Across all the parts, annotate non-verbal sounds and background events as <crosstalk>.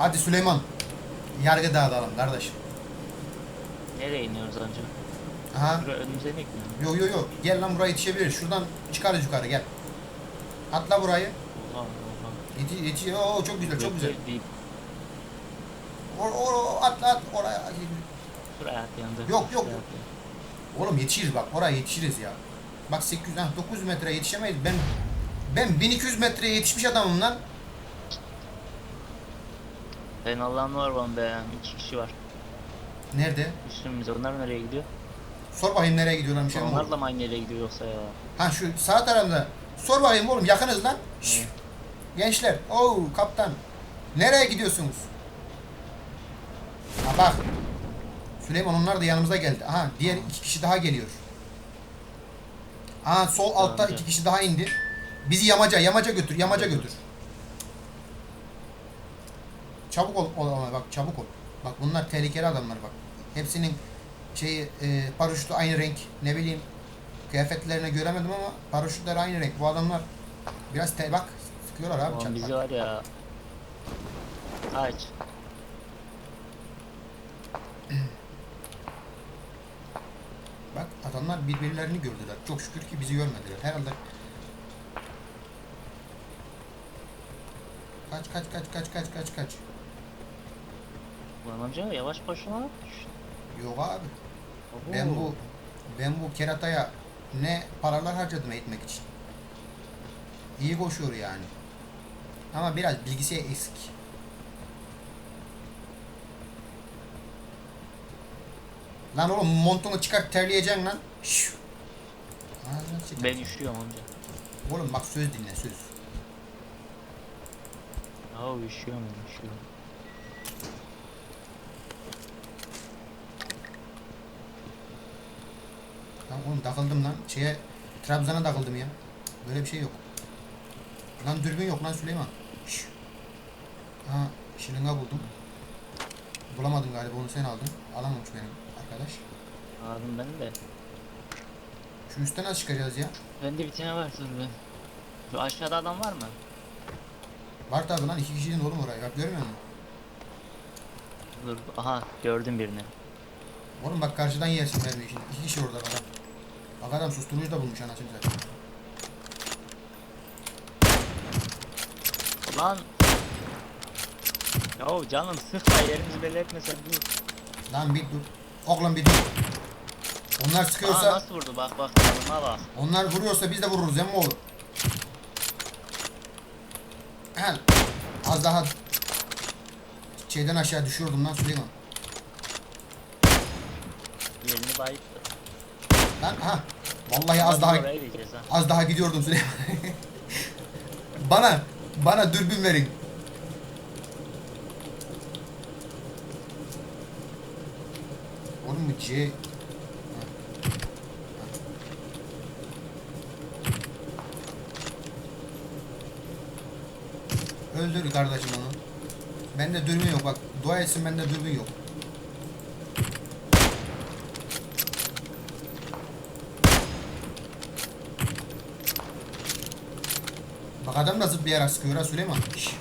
Hadi Süleyman. Yargı dağıtalım kardeş. Nereye iniyoruz anca? Aha. Buraya önümüze mi gitmiyor? Yo yo yo. Gel lan buraya yetişebiliriz. Şuradan çıkarız yukarı gel. Atla burayı. Oha oha. Yeti, yeti. Oo çok güzel çok güzel. Deyip Or, or, atla at oraya. Şuraya at yanında. Yok, yok, Şuraya at ya. Oğlum yetişiriz bak oraya yetişiriz ya. Bak 800 ha 900 metreye yetişemeyiz. Ben ben 1200 metreye yetişmiş adamım lan. Ben Allah'ın var bana be. İki kişi var. Nerede? Üstümüzde. Onlar nereye gidiyor? Sor bakayım nereye gidiyorlar bir şey mi Onlar da mı aynı yere gidiyor yoksa ya? Ha şu sağ tarafında. Sor bakayım oğlum yakınız lan. Şşş. Gençler. Oo kaptan. Nereye gidiyorsunuz? Ha bak. Süleyman onlar da yanımıza geldi. Aha diğer iki kişi daha geliyor. Aha sol altta iki kişi daha indi. Bizi yamaca yamaca götür yamaca götür. Çabuk ol, ol ama bak çabuk ol. Bak bunlar tehlikeli adamlar bak. Hepsinin şeyi e, paraşütü aynı renk. Ne bileyim kıyafetlerini göremedim ama paraşütleri aynı renk. Bu adamlar biraz te bak sıkıyorlar abi Ulan bizi var ya. Aç. <clears throat> Bak adamlar birbirlerini gördüler. Çok şükür ki bizi görmediler. Herhalde Kaç kaç kaç kaç kaç kaç kaç. Amca yavaş başına. Yok abi. Ben bu ben bu kerataya ne paralar harcadım eğitmek için. İyi koşuyor yani. Ama biraz bilgisi eksik. Lan oğlum montunu çıkart terleyeceksin lan. Şşş. Ben üşüyorum amca. Oğlum bak söz dinle söz. Ya üşüyorum üşüyorum. Lan oğlum takıldım lan. Şeye Trabzon'a takıldım ya. Böyle bir şey yok. Lan dürbün yok lan Süleyman. Şşş. Ha şırınga buldum. Bulamadın galiba onu sen aldın. Alamamış benim arkadaş. Abim benim de. Şu üstten nasıl çıkacağız ya? Bende bir tane var tabii. Şu aşağıda adam var mı? Var tabi lan iki kişinin oğlum oraya. Bak görmüyor musun? Dur. Aha gördüm birini. Oğlum bak karşıdan yersin mermi işini. İki kişi orada adam. Bak adam susturucu da bulmuş anasını zaten. Lan. Yahu canım sıkma yerimizi belli etmesen dur. Lan bir dur. Oğlum bir dur. Onlar Aa sıkıyorsa, nasıl vurdu bak bak adama bak. onlar vuruyorsa biz de vururuz emmi oğlum. Hel. Az daha şeyden aşağı düşüyordum lan Süleyman. Yerini bayıttı. Lan ha. Vallahi az daha Oraya gideceğiz ha. az daha gidiyordum Süleyman. bana bana dürbün verin. Oğlum bu C Öldür kardeşim onu. Bende dürbün yok bak. Dua etsin bende dürbün yok. Bak adam da zıplayarak sıkıyor ha Süleyman. Şş.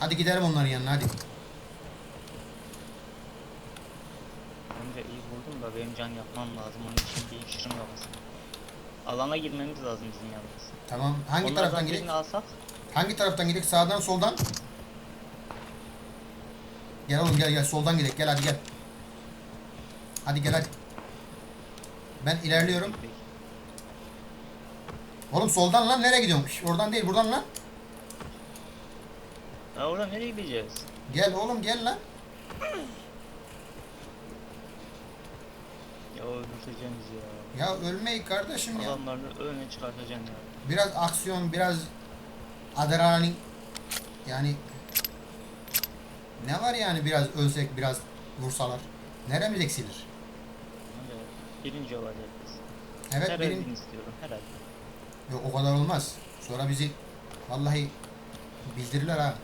Hadi gidelim onların yanına hadi. Önce iyi vurdum da benim can yapmam lazım. Onun için bir şırınga basın. Alana girmemiz lazım bizim yalnız. Tamam. Hangi Onlardan taraftan gidelim? alsak Hangi taraftan gidelim? Sağdan soldan? Gel oğlum gel gel soldan gidelim. Gel hadi gel. Hadi gel hadi. Ben ilerliyorum. Oğlum soldan lan nereye gidiyorsun? Şş, Oradan değil buradan lan. Ya oradan nereye gideceğiz? Gel oğlum gel lan. Ya öldürteceğiz ya. Ya ölmeyi kardeşim ya. Adamlarını önüne çıkartacaksın ya. Biraz aksiyon, biraz adrenalin. Yani ne var yani biraz ölsek biraz vursalar. Neremiz eksilir? Birinci olacağız. Evet Her birin... istiyorum herhalde. Yok o kadar olmaz. Sonra bizi vallahi bildirirler ha.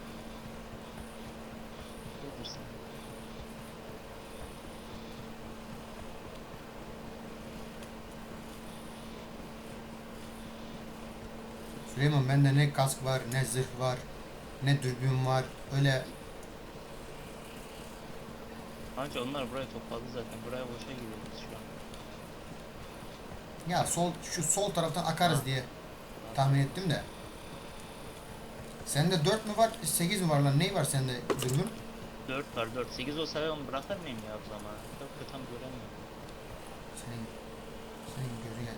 Süleyman bende ne kask var, ne zırh var, ne dürbün var. Öyle Bence onlar buraya topladı zaten. Buraya boşa gidiyoruz şu an. ya sol şu sol taraftan akarız Ha. diye tahmin ettim de. Sende 4 mü var, 8 mi var lan? Ney var sende dürbün? 4 var 4. 8 olsa ben onu bırakır mıyım ya bu zamana? Çok tam göremiyorum. Senin senin gözü gel.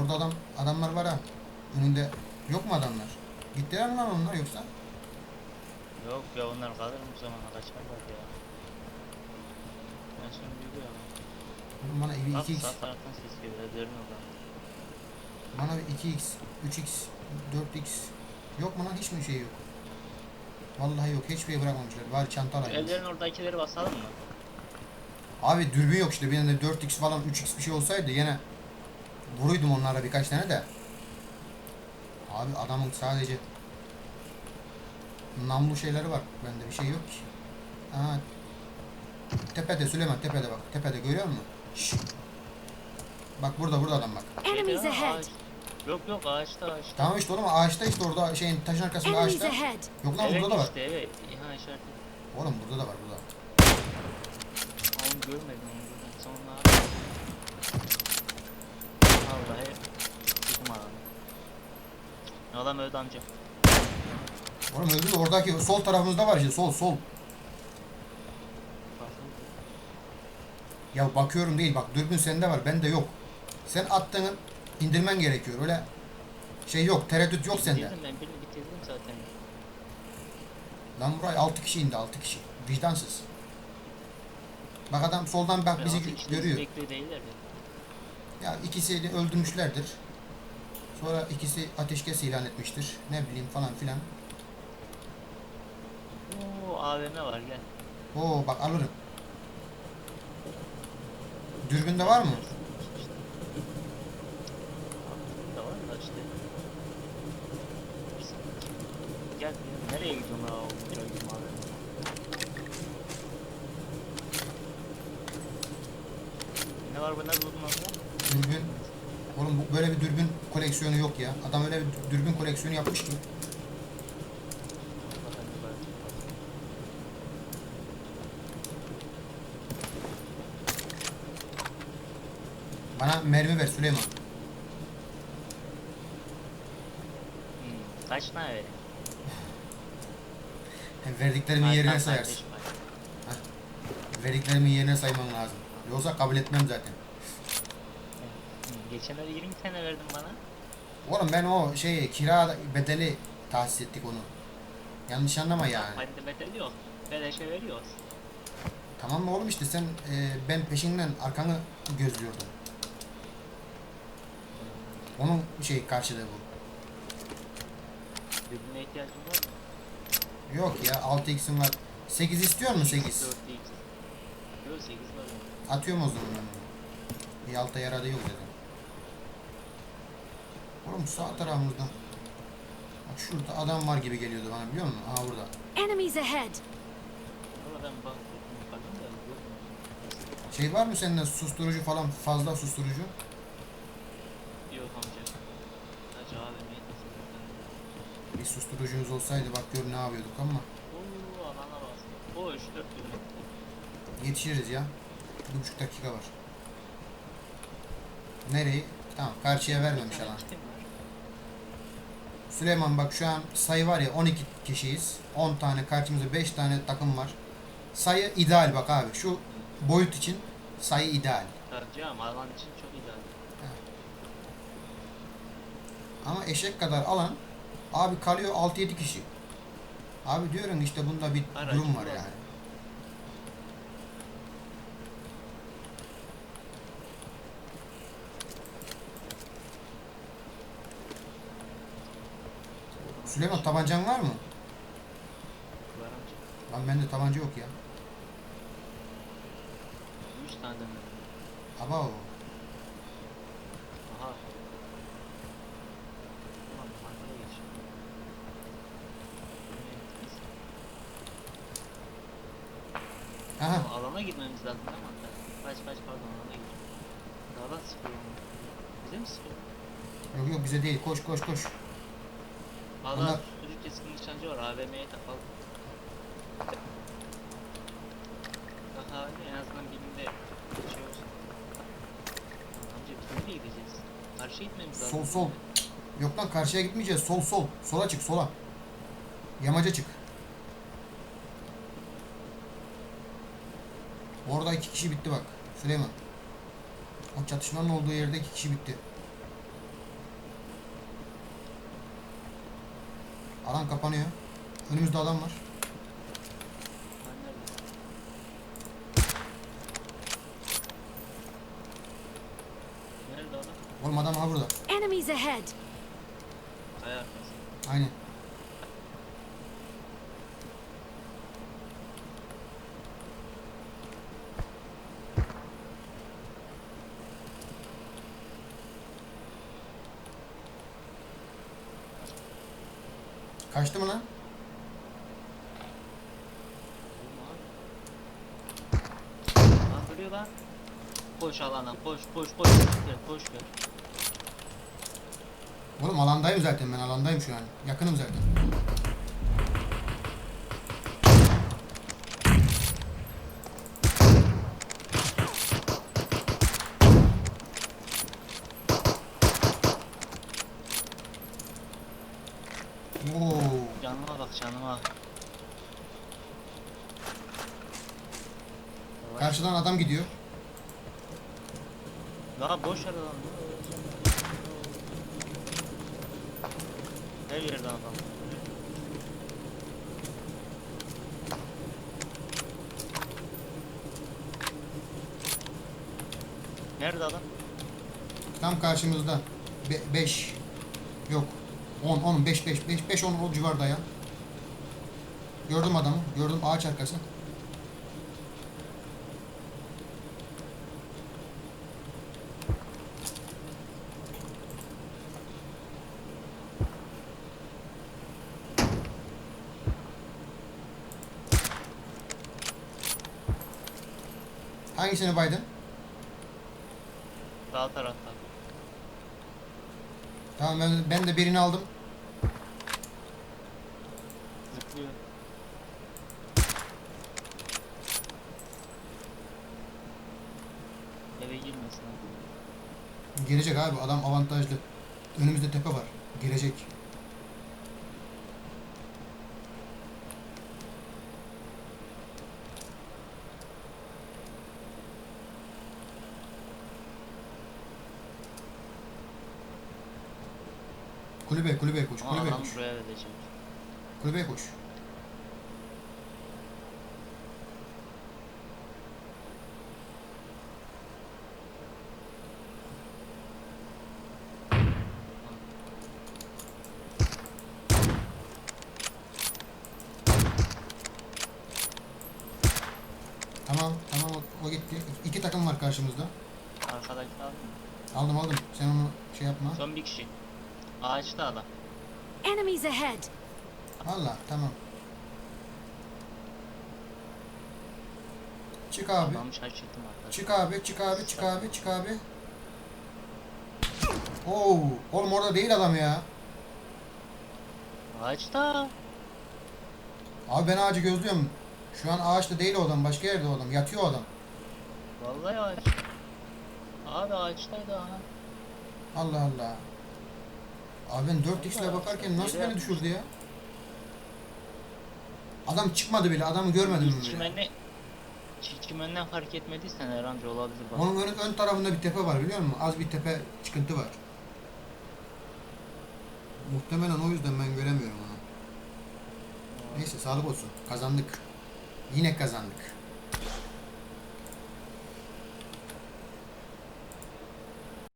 Orada adam adamlar var ha. Önünde yok mu adamlar? Gittiler mi lan onlar yoksa? Yok ya onlar kalır mı bu zamana kaçarlar ya. Ben şimdi biliyorum. Oğlum Bana bir Bak 2x, sağ taraftan ses geliyor. Dönün oradan. bana bir 2x, 3x, 4x. Yok mu lan hiç mi şey yok? Vallahi yok. Hiçbir şey bırakmamışlar. Var çanta Şu alayım. evlerin oradakileri basalım mı? Abi dürbün yok işte. Benim de 4x falan 3x bir şey olsaydı yine vuruydum onlara birkaç tane de. Abi adamın sadece namlu şeyleri var. Bende bir şey yok ki. Aha. Tepede Süleyman tepede bak. Tepede görüyor musun? Şşş. Bak burada burada adam bak. Enemies ahead. Yok yok ağaçta ağaçta. Tamam işte oğlum ağaçta işte orada şeyin taşın arkasında Enemies ağaçta. ahead. Yok lan evet burada da var. işte evet. Ha işaret et. Oğlum burada da var burada. Onu görmedim onu görmedim. Sonra? Vallahi sıkım adam. Adam öldü amca. Oğlum öldü oradaki sol tarafımızda var işte sol sol. Ya bakıyorum değil bak dürbün sende var bende yok. Sen attığını indirmen gerekiyor öyle şey yok tereddüt yok sende. Ben birini bitirdim zaten. Lan buraya 6 kişi indi 6 kişi. Vicdansız. Bak adam soldan bak bizi altı kişi görüyor. Bekliyor değiller de. Ya ikisi de öldürmüşlerdir. Sonra ikisi ateşkes ilan etmiştir. Ne bileyim falan filan. Oo AVM var gel. Oo bak alırım. Dürbünde var mı? Da var da işte. Gel. Nereye gidiyorsun ha? o gidiyorum AVM. Ne var bu ne buldun? Dürbün. Oğlum bu- böyle bir dürbün koleksiyonu yok ya. Adam öyle bir dürbün koleksiyonu yapmış ki. Bakalım ne var. Bana mermi ver Süleyman. Hmm, kaç tane vereyim? Verdiklerimin Ay, yerine sayarsın. kardeşim, ay. Verdiklerimin yerine sayman lazım. Yoksa kabul etmem zaten. Hmm, Geçenlerde 20 tane verdin bana. Oğlum ben o şey kira bedeli tahsis ettik onu. Yanlış anlama yani. Hadi bedeli yok. Beleşe veriyoruz. Tamam mı oğlum işte sen e, ben peşinden arkanı gözlüyordum. Onun şey karşılığı bu. Birbirine ihtiyacın var mı? Yok ya 6x'im var. 8 istiyor musun 8? 4 değil. Yok 8 var. Atıyorum o zaman ben bunu. Bir alta yaradı yok dedim. Oğlum sağ tarafımızda. Bak şurada adam var gibi geliyordu bana biliyor musun? Aha burada. Enemies ahead. Ben baktım. Şey var mı sende susturucu falan fazla susturucu? Yok amca. Sadece AVM'yi tasarladım. Bir susturucumuz olsaydı bak gör ne yapıyorduk ama. O 3 4 kilometre. yetişiriz ya. Bir buçuk dakika var. Nereyi? Tamam karşıya vermemiş alan. Süleyman bak şu an sayı var ya 12 kişiyiz. 10 tane karşımızda 5 tane takım var. Sayı ideal bak abi. Şu boyut için sayı ideal. Harcayacağım alan için çok ideal. Ama eşek kadar alan abi kalıyor 6-7 kişi. Abi diyorum işte bunda bir Aracı durum var yani. Süleyman tabancan var mı? Var. Lan bende tabanca yok ya. 3 tane mi? Aba o. Aha. Ulan arkaya geç. Aha. Ama Alana gitmemiz lazım mi? Kaç kaç pardon alana gidiyorum. Dağdan sıkıyorum. Bize mi sıkıyor? Yok yok bize değil. Koş koş koş. Valla Onlar- sürü keskin nişancı var AVM'ye takalım. Abi en azından birinde şey olsun. Amca biz nereye gideceğiz? Karşıya gitmemiz lazım. Sol sol. Yok lan karşıya gitmeyeceğiz. Sol sol. Sola çık sola. Yamaca çık. Orada iki kişi bitti bak. Süleyman. O çatışmanın olduğu yerde iki kişi bitti. Alan kapanıyor. Önümüzde adam var. Nerede adam? Oğlum adam ha burada. Enemies ahead! Aynen. Kaçtı mı lan? Lan duruyor lan. Koş alana koş koş koş. Gel, koş gel. Oğlum alandayım zaten ben alandayım şu an. Yakınım zaten. Oo, Canıma bak canıma. Yavaş. karşıdan adam gidiyor. Daha boş yer lan. Her yerden adam. Nerede adam? Tam karşımızda. 5 yok. 10 10 5 5 5 5 10 o civarda ya. Gördüm adamı. Gördüm ağaç arkası. Hangisini baydın? Sağ tarafta. Tamam ben, ben de birini aldım. Zıplıyor. Eve girmesin abi. Gelecek abi adam avantajlı. Önümüzde tepe var. Gelecek. Kulübe kulübeye koş. Ama Kulübeye adam koş. buraya verecek. Kulübeye koş. Tamam tamam o, o gitti. İki takım var karşımızda. Arkadaki adam mı? Aldım aldım. Sen onu şey yapma. Son bir kişi. Ağaçta adam. Enemies ahead! Valla tamam. Çık abi. Adamı şaşırttım arkadaşlar. Çık abi, çık abi, çık abi, çık abi. Oo, oğlum orada değil adam ya. Ağaçta. Abi ben ağacı gözlüyorum. Şu an ağaçta değil o adam, başka yerde o adam. Yatıyor o adam. Vallahi ağaç. Abi ağaçtaydı ha. Allah Allah. Abi ben 4x ile bakarken nasıl beni düşürdü ya? Adam çıkmadı bile, adamı görmedim bile. çimenle çimenden fark etmediysen herhalde olabilir bak. Onun ön, ön tarafında bir tepe var biliyor musun? Az bir tepe çıkıntı var. Muhtemelen o yüzden ben göremiyorum onu. Neyse sağlık olsun. Kazandık. Yine kazandık.